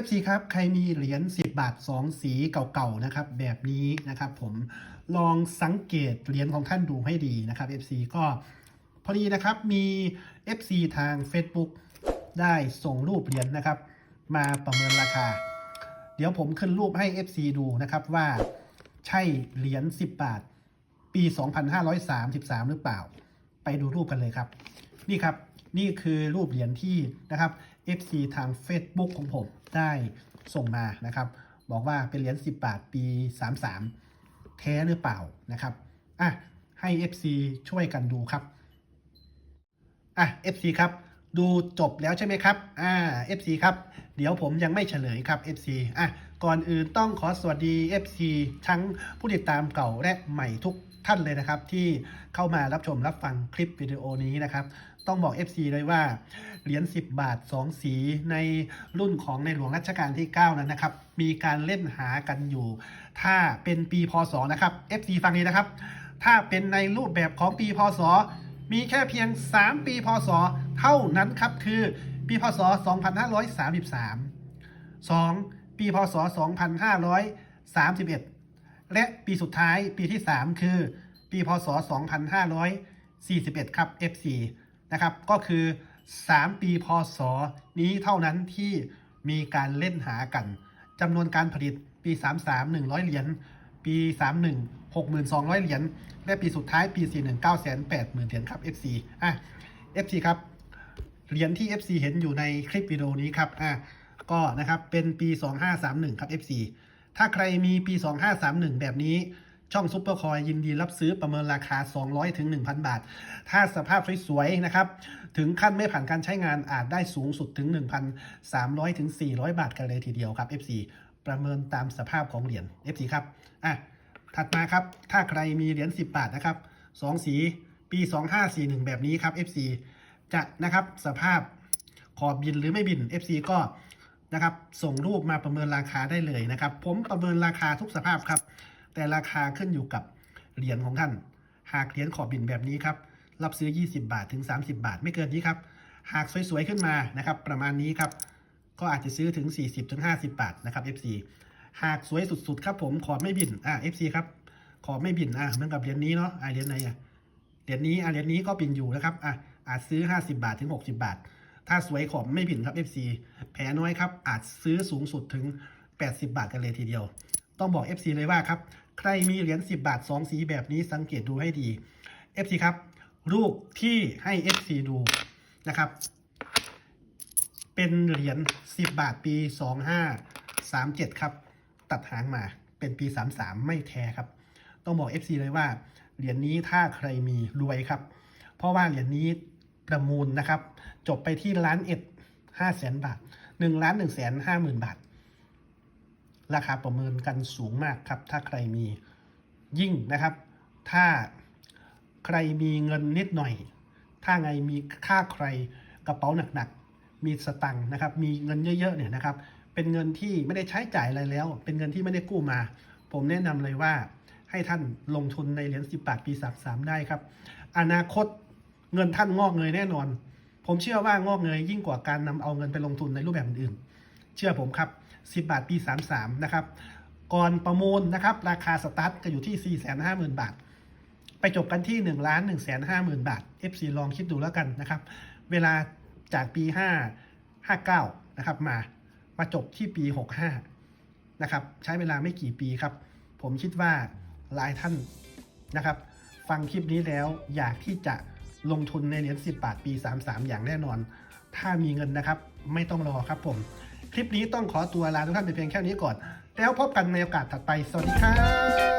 FC ครับ ใครมีเหรียญ10 บาท 2 สีเก่าๆนะครับ แบบนี้นะครับ ผมลองสังเกตเหรียญของท่านดูให้ดีนะครับ FC ก็พอดีนะครับมี FC ทาง Facebook ได้ส่งรูปเหรียญนะครับ มาประเมินราคา เดี๋ยวผมขึ้นรูปให้ FC ดูนะครับว่าใช่เหรียญ10 บาท ปี 2533 หรือเปล่า ไปดูรูปกันเลยครับ นี่ครับนี่คือรูปเหรียญที่นะครับ FC ทาง Facebook ของผมได้ส่งมานะครับ บอกว่าเป็นเหรียญ10 บาทปี 33 แท้หรือเปล่านะครับอะให้ FC ช่วยกันดูครับอะ FC ครับดูจบแล้วใช่ไหมครับ อ่า FC ครับ เดี๋ยวผมยังไม่เฉลยครับ FC อะ ก่อนอื่นต้องขอสวัสดี FC ทั้งผู้ติดตามเก่าและใหม่ทุกท่านเลยนะครับ ที่เข้ามารับชมรับฟังคลิปวิดีโอนี้นะครับ ต้องบอก FC เลยว่าเหรียญ10 บาท 2 สีในรุ่นของในหลวงรัชกาลที่ 9 นั้นนะครับ มีการเล่นหากันอยู่ ถ้าเป็นปีพศนะครับ FC ฟังนี้นะครับ ถ้าเป็นในรูปแบบของปีพศ มีแค่เพียง 3 ปีพศ เท่านั้นครับคือปีพศ 2533 2. ปีพศ 2531 และปีสุดท้ายปีที่ 3 คือ ปีพศ 2541 ครับ F4 นะครับ ก็คือ 3 ปีพศนี้เท่านั้นที่มีการเล่นหากันจำนวนการผลิตปี 33 100 เหรียญปี 31 6,200 เหรียญและปีสุดท้ายปี 41 980,000เหรียญครับ FC อะ FC ครับ เหรียญที่ FC เห็นอยู่ในคลิปวิดีโอนี้ครับอะก็นะครับเป็นปี 2531 ครับ FC ถ้าใครมีปี 2531 แบบนี้ ช่องซุปเปอร์คอยยินดีรับซื้อประเมินราคา 200ถึง1,000 บาท ถ้าสภาพสวยๆนะครับ ถึงขั้นไม่ผ่านการใช้งานอาจได้สูงสุดถึง 1,300ถึง400 บาทกันเลยทีเดียวครับ FC ประเมินตามสภาพของเหรียญ FC ครับอะถัดมาครับ ถ้าใครมีเหรียญ10 บาทนะครับ2สีปี 2541 แบบนี้ครับ FC จะนะครับสภาพขอบบินหรือไม่บิน FC ก็นะครับส่งรูปมาประเมินราคาได้เลยนะครับ ผมประเมินราคาทุกสภาพครับ แต่ราคาขึ้นอยู่กับเหรียญของท่าน หากเหรียญขอบบินแบบนี้ครับ รับซื้อ 20 บาทถึง 30 บาทไม่เกินนี้ครับ หากสวยๆขึ้นมานะครับ ประมาณนี้ครับ ก็อาจจะซื้อถึง 40ถึง50 บาทนะครับ FC หากสวยสุดๆครับผมขอบไม่บินอ่า FC ครับ ขอบไม่บินอะเหมือนกับเหรียญนี้เนาะอ่าเหรียญไหนอะเหรียญนี้อ่าเหรียญนี้ก็บินอยู่นะครับอะอาจซื้อ 50 บาทถึง 60 บาท ถ้าสวยขอบไม่บินครับ FC แผลน้อยครับอาจซื้อสูงสุดถึง 80 บาทกันเลยทีเดียว ต้องบอก FC เลยว่าครับ ใครมีเหรียญ10 บาท 2 สีแบบนี้สังเกตดูให้ดี FC ครับ รูปที่ให้ FC ดูนะครับ เป็นเหรียญ10 บาทปี 2537 ครับ ตัดหางมาเป็นปี 33 ไม่แท้ครับ ต้องบอก FC เลยว่าเหรียญนี้ถ้าใครมีรวยครับ เพราะว่าเหรียญนี้ประมูลนะครับ จบไปที่ล้านเอ็ดห้าแสนบาทหนึ่งล้านหนึ่งแสนห้าหมื่นบาท ราคาประเมินกันสูงมากครับ ถ้าใครมียิ่งนะครับ ถ้าใครมีเงินนิดหน่อย ถ้าไงมีค่าใครกระเป๋าหนักๆ มีสตังค์นะครับ มีเงินเยอะๆเนี่ยนะครับ เป็นเงินที่ไม่ได้ใช้จ่ายอะไรแล้ว เป็นเงินที่ไม่ได้กู้มา ผมแนะนำเลยว่าให้ท่านลงทุนในเหรียญ10 บาทปี 33 ได้ครับ อนาคตเงินท่านงอกเงยแน่นอน ผมเชื่อว่างอกเงยยิ่งกว่าการนำเอาเงินไปลงทุนในรูปแบบอื่นๆเชื่อผมครับ 10 บาทปี 33 นะครับ ก่อนประมูลนะครับ ราคาสตาร์ทจะอยู่ที่ 450,000 บาท ไปจบกันที่1ล้าน1 5 0 0 0 0 บาท FC ลองคิดดูแล้วกันนะครับ เวลาจากปี 5 59 นะครับ มา มาจบที่ปี 65 นะครับ ใช้เวลาไม่กี่ปีครับ ผมคิดว่าหลายท่านนะครับ ฟังคลิปนี้แล้วอยากที่จะลงทุนในเหรียญ10 บาทปี 33 อย่างแน่นอน ถ้ามีเงินนะครับ ไม่ต้องรอครับผม คลิปนี้ต้องขอตัวลาทุกท่านไปเพียงแค่นี้ก่อน แล้วพบกันในโอกาสถัดไป สวัสดีครับ